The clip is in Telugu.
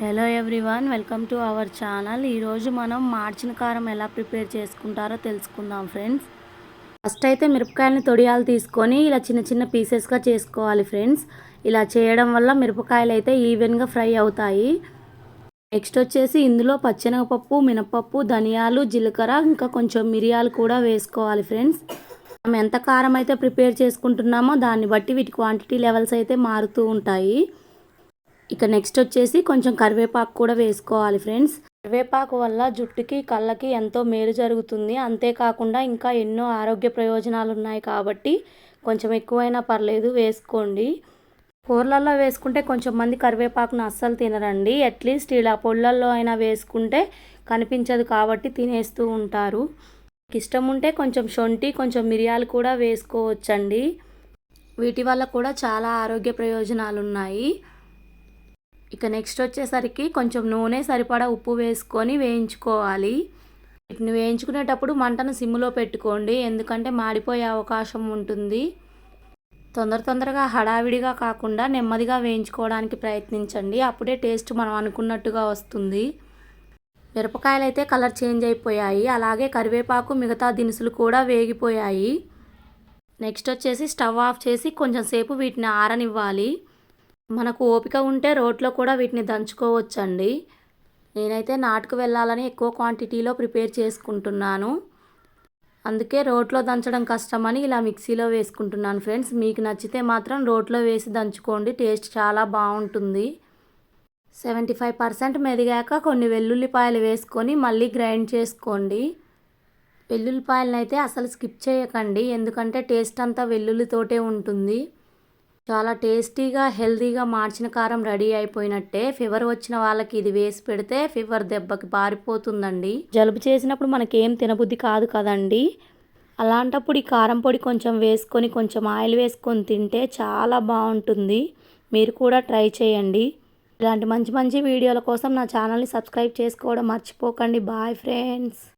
Hello everyone welcome to our channel ఈరోజు మనం మార్చిన కారం ఎలా ప్రిపేర్ చేసుకుంటారో తెలుసుకుందాం ఫ్రెండ్స్. ఫస్ట్ అయితే మిరపకాయలని తొడియాలు తీసుకొని ఇలా చిన్న చిన్న పీసెస్గా చేసుకోవాలి ఫ్రెండ్స్. ఇలా చేయడం వల్ల మిరపకాయలు అయితే ఈవెన్గా ఫ్రై అవుతాయి. నెక్స్ట్ వచ్చేసి ఇందులో పచ్చెనగపప్పు మినపప్పు ధనియాలు జీలకర్ర ఇంకా కొంచెం మిరియాలు కూడా వేసుకోవాలి ఫ్రెండ్స్. మనం ఎంత కారం అయితే ప్రిపేర్ చేసుకుంటున్నామో దాన్ని బట్టి వీటి క్వాంటిటీ లెవెల్స్ అయితే మారుతూ ఉంటాయి. ఇక నెక్స్ట్ వచ్చేసి కొంచెం కరివేపాకు కూడా వేసుకోవాలి ఫ్రెండ్స్ కరివేపాకు వల్ల జుట్టుకి కళ్ళకి ఎంతో మేలు జరుగుతుంది. అంతేకాకుండా ఇంకా ఎన్నో ఆరోగ్య ప్రయోజనాలు ఉన్నాయి కాబట్టి కొంచెం ఎక్కువైనా పర్లేదు వేసుకోండి. కూరలలో వేసుకుంటే కొంచెం మంది కరివేపాకును అస్సలు తినరండి. అట్లీస్ట్ ఇలా పొళ్ళల్లో అయినా వేసుకుంటే కనిపించదు కాబట్టి తినేస్తూ ఉంటారు. ఇష్టం ఉంటే కొంచెం శొంఠి కొంచెం మిరియాలు కూడా వేసుకోవచ్చండి. వీటి వల్ల కూడా చాలా ఆరోగ్య ప్రయోజనాలు ఉన్నాయి. ఇక నెక్స్ట్ వచ్చేసరికి కొంచెం నూనె సరిపడా ఉప్పు వేసుకొని వేయించుకోవాలి. వీటిని వేయించుకునేటప్పుడు మంటను సిమ్లో పెట్టుకోండి ఎందుకంటే మాడిపోయే అవకాశం ఉంటుంది. తొందర తొందరగా హడావిడిగా కాకుండా నెమ్మదిగా వేయించుకోవడానికి ప్రయత్నించండి అప్పుడే టేస్ట్ మనం అనుకున్నట్టుగా వస్తుంది. మిరపకాయలు అయితే కలర్ చేంజ్ అయిపోయాయి అలాగే కరివేపాకు మిగతా దినుసులు కూడా వేగిపోయాయి. నెక్స్ట్ వచ్చేసి స్టవ్ ఆఫ్ చేసి కొంచెం సేపు వీటిని ఆరనివ్వాలి. మనకు ఓపిక ఉంటే రోట్లో కూడా వీటిని దంచుకోవచ్చండి. నేనైతే నాటుకు వెళ్ళాలని ఎక్కువ క్వాంటిటీలో ప్రిపేర్ చేసుకుంటున్నాను. అందుకే రోట్లో దంచడం కష్టమని ఇలా మిక్సీలో వేసుకుంటున్నాను ఫ్రెండ్స్. మీకు నచ్చితే మాత్రం రోట్లో వేసి దంచుకోండి టేస్ట్ చాలా బాగుంటుంది. సెవెంటీ ఫైవ్ పర్సెంట్ మెదిగాక కొన్ని వెల్లుల్లిపాయలు వేసుకొని మళ్ళీ గ్రైండ్ చేసుకోండి. వెల్లుల్లిపాయలను అయితే అసలు స్కిప్ చేయకండి ఎందుకంటే టేస్ట్ అంతా వెల్లుల్లితోటే ఉంటుంది. చాలా టేస్టీగా హెల్తీగా మార్చిన కారం రెడీ అయిపోయినట్టే ఫీవర్ వచ్చిన వాళ్ళకి ఇది వేసి పెడితే ఫీవర్ దెబ్బకి పారిపోతుందండి. జలుబు చేసినప్పుడు మనకేం తినబుద్ధి కాదు కదండి. అలాంటప్పుడు ఈ కారం పొడి కొంచెం వేసుకొని కొంచెం ఆయిల్ వేసుకొని తింటే చాలా బాగుంటుంది. మీరు కూడా ట్రై చేయండి. ఇలాంటి మంచి మంచి వీడియోల కోసం నా ఛానల్ని సబ్స్క్రైబ్ చేసుకోవడం మర్చిపోకండి. Bye friends.